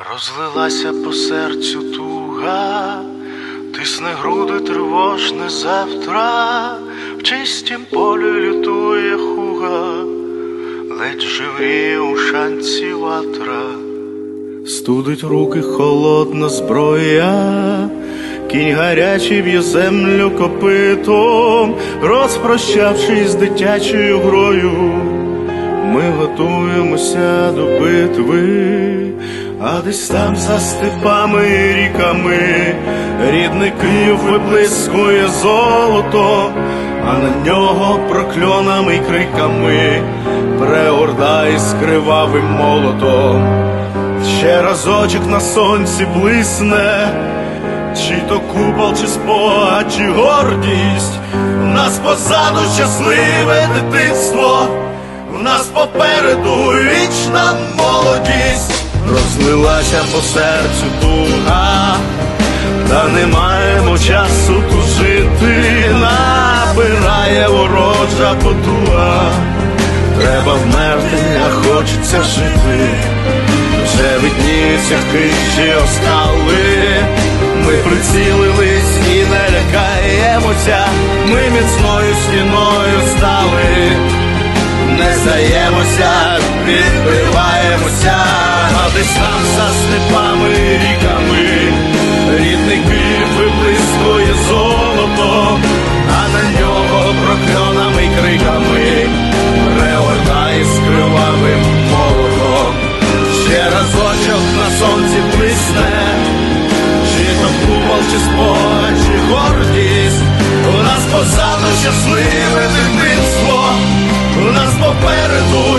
Розлилася по серцю туга, тисне груди тривожне завтра, в чистім полі лютує хуга, ледь живріє у шанці ватра, студить руки холодна зброя, кінь гарячий б'є землю копитом, розпрощавшись з дитячою грою. Ми готуємося до битви, а десь там за степами і ріками рідний Київ виблискує золото, а на нього прокльонами й криками преорда із кривавим молотом. Ще разочок на сонці блисне, чи то купол, чи спогад, чи гордість, в нас позаду щасливе дитинство. В нас попереду вічна розлилася по серцю туга, та не маємо часу тут жити, набирає ворожа потуга. Треба вмерти, а хочеться жити, вже видніються хижі оскали. Ми прицілились і не лякаємося, ми міцною стіною стали. Не здаємося, відбиваємося, а десь там за степами ріками, рідний Київ виблискує золото, а на нього прокльонами криками, реорда із кривавим молотом, ще разочок на сонці блисне, чи то купол, чи спогад, чи гордість, у нас позаду щасливе дитинство. У нас попереду